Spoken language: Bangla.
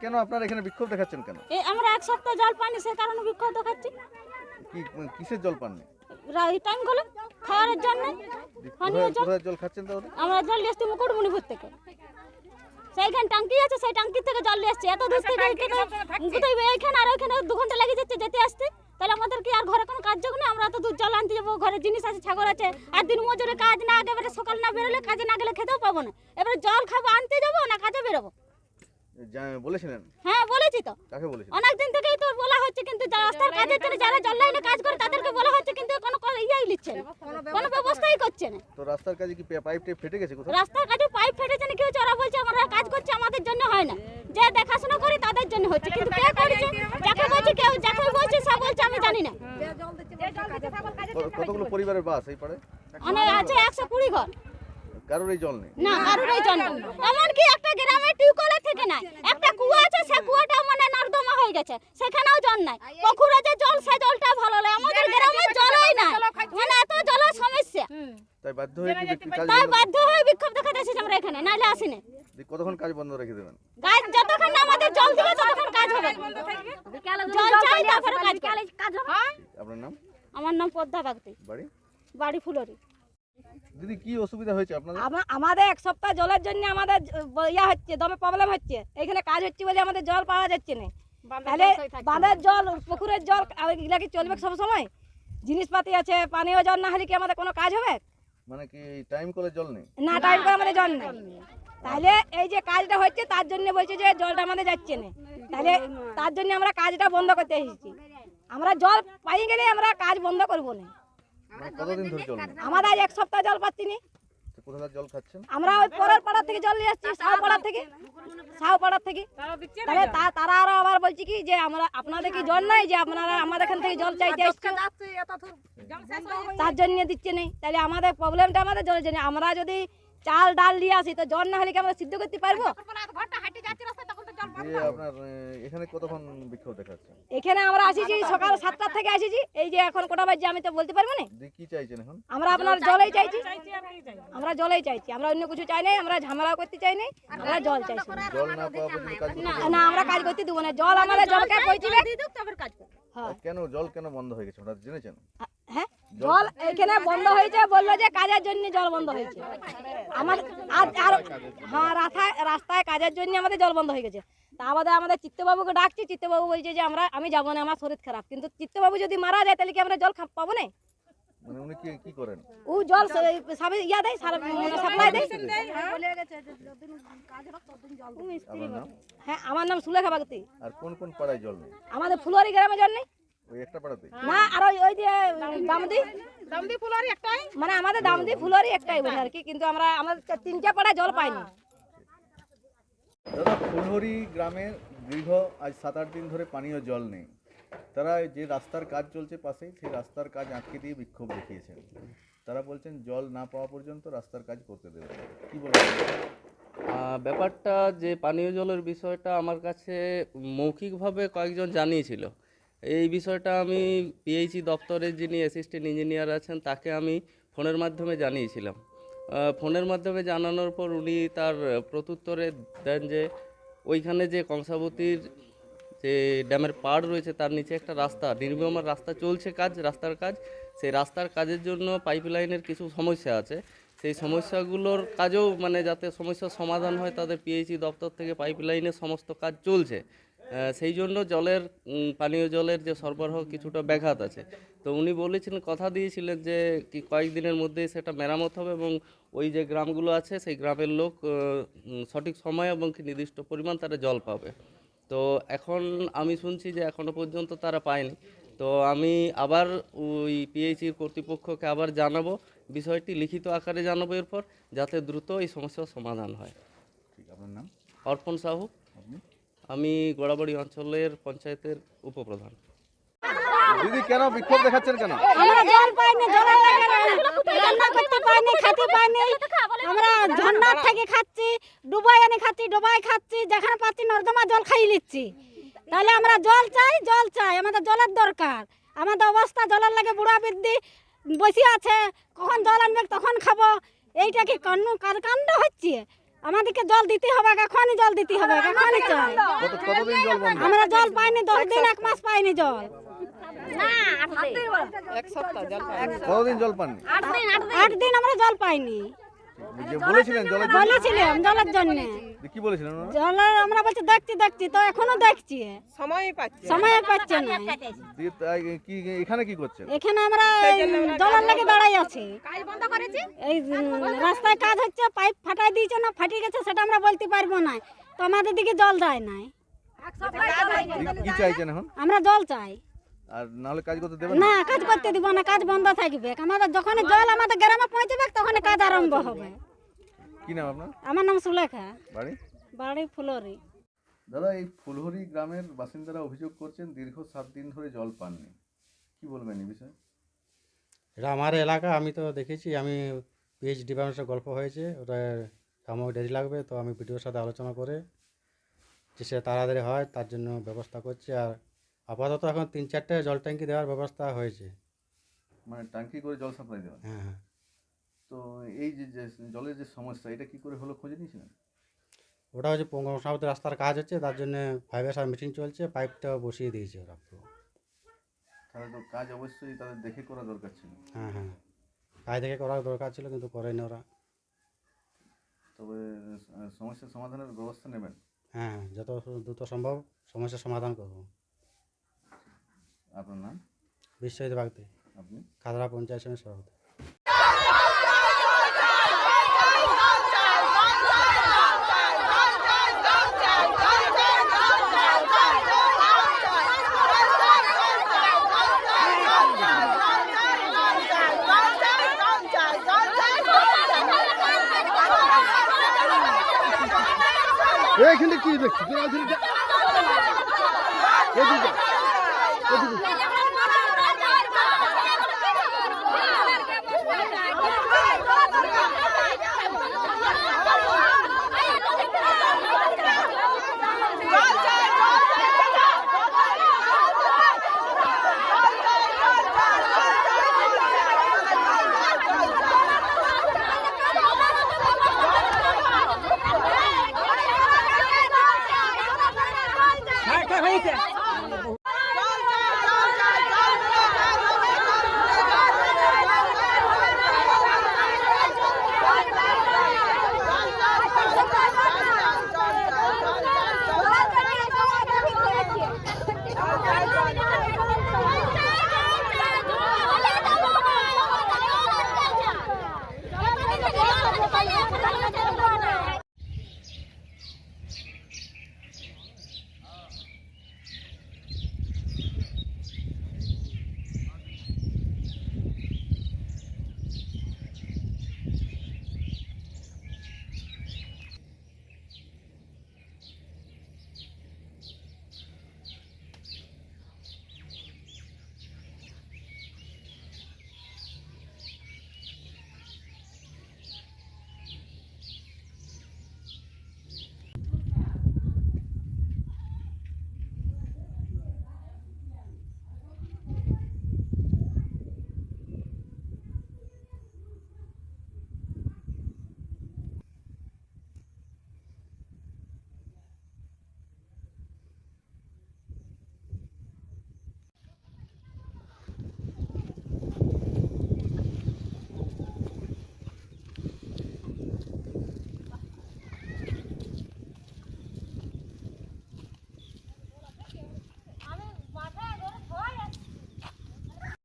কেন আপনারা এখানে বিক্ষোভ দেখাচ্ছেন কেন? এই আমরা এক সপ্তাহ জল পাইনি সে কারণে বিক্ষোভ দেখাচ্ছি। কি কিসের জল পাননি? টাইমগুলো খাওয়ার জন্য পানীয় কোথায় জল জল খাচ্ছেন তাহলে? আমরা জল নিয়ে এসছি মুকুটমণিপুর থেকে। সেইখানে টাঙ্কি আছে সেই টাঙ্কি থেকে জল নিয়ে এসছি এত দূর থেকে এখানে- কোথায় এইখানে আর ওইখানে দু ঘণ্টা লেগে যাচ্ছে যেতে আসতে। তাহলে আমাদের কি আর ঘরে কোনো কাজ যোগ না আমরা তো দূর জল আনতে যাব ঘরে জিনিস আছে ছাগল আছে আর দিন মজুরে কাজ না আগে এবারে সকাল না বেরোলে কাজে না গেলে খেতেও পাবো না। এবারে জল খাব আনতে যাব না কাজে বেরোবো? বলেছিলেন? হ্যাঁ বলেছি তো। কাকে বলেছিলেন? অনেক দিন থেকেই তো বলা হচ্ছে কিন্তু যা রাস্তার কাজের জন্য যারা জল লাইনে কাজ করে তাদেরকে বলা হচ্ছে কিন্তু কোনো ইয়েই নিচ্ছে না। কোনো ব্যবস্থাই করছে না। তো রাস্তার কাজে কি পাইপ টাইপ ফেটে গেছে কোথাও? রাস্তার কাজে পাইপ ফেটেছে না কি হচ্ছে? ওরা বলছে আমরা কাজ করছি আমাদের জন্য হয় না। যে দেখাশোনা করি তাদের জন্য হচ্ছে। কিন্তু কে করছে? যাকে বলছে কেউ যাকে বলছে সে বলছে আমি জানি না। কতগুলো পরিবারের বাস এই পারে অনেক আছে একশো কুড়ি ঘর। কারোর জল নেই। না কারোর এই জন্য এমনকি একটা গ্রামের টিউবওয়েলের থেকে নাই। একটা কুয়া আছে সে কুয়াটা মানে নর্দমা হয়ে গেছে। সেখানেও জল নাই। পুকুরে যে জল সে জলটা ভালো লাগে আমাদের গ্রামে জলই নাই। মানে এত জলের সমস্যা। তাই বাধ্য হয়ে কাজ তাই বাধ্য হয়ে বিক্ষোভ দেখাতে এসেছি আমরা এখানে। নাইলে আসিনি। কতক্ষণ কাজ বন্ধ রেখে দেবেন? গাছ যতক্ষণ না আমাদের জল দিবে ততক্ষণ কাজ হবে। জল চাই তারপরে কাজ হবে। আপনার নাম? আমার নাম পদ্মা বাগদি। বাড়ি? বাড়ি ফুলরি। দিদি কি অসুবিধা হয়েছে আপনাদের? আমাদের এক সপ্তাহ জলের জন্য আমাদের ইয়া হচ্ছে দমে প্রবলেম হচ্ছে। এখানে কাজ হচ্ছে বলে আমাদের জল পাওয়া যাচ্ছে না। তাহলে বাঁধের জল পুকুরের জল এগুলা কি চলবে সব সময়? জিনিসপাতি আছে পানীয় জল না হলে কি আমাদের কোনো কাজ হবে? মানে কি টাইম কলে জল নেই? না টাইম করে আমাদের জল নেই। তাহলে এই যে কাজটা হচ্ছে তার জন্য বলছে যে জলটা আমাদের যাচ্ছে না। তাহলে তার জন্য আমরা কাজটা বন্ধ করতে এসেছি। আমরা জল পাই গেলে আমরা কাজ বন্ধ করব না। কতদিন ধরে জল নেই? আজ এক সপ্তাহ জল পাচ্ছি না। তো জল খাচ্ছেন? আমরা ওই পরের পাড়ার থেকে জল নিয়ে আসছি সাউপাড়ার থেকে। সাউপাড়ার থেকে। তাহলে তারা আরও আবার বলছে কি যে আমরা আপনাদের কি জল নাই যে আপনারা আমাদের এখান থেকে জল চাইতে তার জন্য দিচ্ছে নেই তাহলে আমাদের প্রবলেমটা আমাদের জলের জন্য। আমরা যদি চাল ডাল নিয়ে আসি তো জল না হলে কি আমরা সিদ্ধ করতে পারব? আপনার এখানে কতক্ষণ বিক্ষোভ দেখাচ্ছেন এখানে আমরা আসিছি সকাল সাতটার থেকে আসিছি। এই যে এখন কোটা বাজছে আমি তো বলতে পারব না। কি চাইছেন এখন? আমরা আপনার জলেই চাইছি। আমরা জলেই চাইছি। আমরা অন্য কিছু চাই নাই আমরা ঝামেলাও করতে চাই নাই আমরা জল চাইছি। জল না পাওয়া পর্যন্ত কাজ করতে না আমরা কাজ করতে দেবো না। জল আমাদের জলকে হ্যাঁ। কেন? জল কেন বন্ধ হয়ে গেছে? ওটা জেনেছেন? জল এখানে বন্ধ হয়েছে বলল যে কাজের জন্য জল বন্ধ হয়েছে। আমার আর আর হ্যাঁ রাস্তায় রাস্তায় কাজের জন্য আমাদের জল বন্ধ হয়ে গেছে। তা আমাদের আমাদের চিত্তবাবুকে ডাকছি চিত্তবাবু বলছে যে আমরা আমি যাব না আমার শরীর খারাপ। কিন্তু চিত্তবাবু যদি মারা যায় তাহলে কি আমরা জল পাবো না? মানে উনি কি কি করেন? ও জল সবে ইয়া দেয় সাপ্লাই দেয়। হ্যাঁ আমার নাম সুলেখা বাগতি। আর কোন কোন পাড়ায় জল নেই? আমাদের ফুলবাড়ি গ্রামে জল নেই। ওই একটা পাড়াতে না আর ওই ওই যে দামদি? মানে আমাদের দামদি একটাই কি কিন্তু আমরা আমাদের তিনটা পাড়ায় জল পাইনি। দাদা ফুলহরি গ্রামে দীর্ঘ আজ সাত আট দিন ধরে পানীয় জল নেই। তারা যে রাস্তার কাজ চলছে পাশেই সেই রাস্তার কাজ আটকে দিয়ে বিক্ষোভ দেখিয়েছেন। তারা বলছেন জল না পাওয়া পর্যন্ত রাস্তার কাজ করতে দেবে। কি বলবেন? ব্যাপারটা যে পানীয় জলের বিষয়টা আমার কাছে মৌখিকভাবে কয়েকজন জানিয়েছিল। এই বিষয়টা আমি পিএইচি দপ্তরের যিনি অ্যাসিস্ট্যান্ট ইঞ্জিনিয়ার আছেন, তাকে আমি ফোনের মাধ্যমে জানিয়েছিলাম। ফোনের মাধ্যমে জানানোর পর উনি তার প্রত্যুত্তরে দেন যে, ওইখানে যে কংসাবতীর যে ড্যামের পাড় রয়েছে, তার নিচে একটা রাস্তা নির্মমার রাস্তা চলছে কাজ, রাস্তার কাজ। সেই রাস্তার কাজের জন্য পাইপ লাইনের কিছু সমস্যা আছে। সেই সমস্যাগুলোর কাজেও মানে যাতে সমস্যার সমাধান হয়, তাদের পিএইচি দপ্তর থেকে পাইপ লাইনের সমস্ত কাজ চলছে। সেই জন্য জলের পানীয় জলের যে সরবরাহ কিছুটা ব্যাঘাত আছে। তো উনি বলেছিলেন কথা দিয়েছিলেন যে কি কয়েকদিনের মধ্যেই সেটা মেরামত হবে এবং ওই যে গ্রামগুলো আছে সেই গ্রামের লোক সঠিক সময় এবং কি নির্দিষ্ট পরিমাণ তারা জল পাবে। তো এখন আমি শুনছি যে এখনও পর্যন্ত তারা পায়নি। তো আমি আবার ওই পিএইচির কর্তৃপক্ষকে আবার জানাব বিষয়টি লিখিত আকারে জানাব এরপর যাতে দ্রুত এই সমস্যার সমাধান হয়। ঠিক আপনার নাম? অর্পণ সাহু। আমি গোড়াবাড়ি অঞ্চলের পঞ্চায়েতের উপপ্রধান। দিদি কেন বিক্ষোভ দেখাচ্ছেন কেন? আমরা জল লাগে রান্না করতে পাইনি খেতে পাইনি। আমরা ঝর্ণার থেকে খাচ্ছি ডুবাই এনে খাচ্ছি ডুবাই খাচ্ছি যেখানে পাচ্ছি নর্দমা জল খাই নিচ্ছি। তাহলে আমরা জল চাই জল চাই আমাদের জলের দরকার। আমাদের অবস্থা জলের লাগে বুড়া বৃদ্ধি বসে আছে কখন জল আনবে তখন খাব। এইটা কি কান্ন কার কাণ্ড হচ্ছে? আমাদেরকে জল দিতে হবে এখনই জল দিতে হবে এখনই চাই জল। বন্ধ? আমরা জল পাইনি দশ দিন এক মাস পাইনি জল। কতদিন জল পাননি? আট দিন আমরা জল পাইনি। যে বলেছিলেন জলের জন্য? বলেছিলাম জলের জন্য। কি বলেছিলেন জলের আমরা বলছি দেখছি দেখছি তো এখনও দেখছি। সময় পাচ্ছে সময় পাচ্ছে না। কি এখানে কি করছেন? এখানে আমরা এই জলের লেগে দাঁড়াই আছি। এই রাস্তায় কাজ হচ্ছে পাইপ ফাটাই দিয়েছে না ফাটিয়ে গেছে সেটা আমরা বলতে পারব না। তো আমাদের দিকে জল কি চাইছেন এখন? আমরা জল চাই। আর নাহলে কাজ করতে দেবেন না? না কাজ করতে দিব না কাজ বন্ধ থাকবে। আমাদের যখন জল আমাদের গ্রামে পৌঁছবে তখন কাজ আরম্ভ হবে। কি নাম আপনার? আমার নাম সুলেখা। বাড়ি? বাড়ি ফুলরি দাদা এই ফুলহরি গ্রামের বাসিন্দারা অভিযোগ করছেন দীর্ঘ সাত দিন ধরে জল পাননি। কি বলবেন এই বিষয়ে? এটা আমার এলাকা আমি তো দেখেছি আমি পিএইচ ডিপার্টমেন্টের গল্প হয়েছে ওটা সাময়িক দেরি লাগবে তো আমি বিডিওর সাথে আলোচনা করে যে সে তাড়াতাড়ি হয় তার জন্য ব্যবস্থা করছে আর আপাতত এখন তিন চারটে জল ট্যাঙ্কি দেওয়ার ব্যবস্থা হয়েছে। মানে ট্যাঙ্কি করে জল সাপ্লাই দেওয়া হ্যাঁ হ্যাঁ। তো এই যে যে জলের যে সমস্যা এটা কি করে হলো খোঁজ নিয়েছিলেন? ওটা হচ্ছে পঙ্গসাবতী রাস্তার কাজ হচ্ছে তার জন্য ফাইভের সাথে মিটিং চলছে পাইপটা বসিয়ে দিয়েছে ওরা পুরো। তাহলে তো কাজ অবশ্যই তাদের দেখে করা দরকার ছিল। হ্যাঁ হ্যাঁ। কাজ দেখে করার দরকার ছিল কিন্তু করেনি ওরা। তবে সমস্যার সমাধানের ব্যবস্থা নেবেন। হ্যাঁ হ্যাঁ, যত দ্রুত সম্ভব সমস্যার সমাধান করব। আপনার নাম? বিশ্বজিৎ বাগদি আপনি? খাদরা পঞ্চায়েত সমিতির সভাপতি। এইখানে কি দেখছি? এদিকে। যা, এদিকে যা।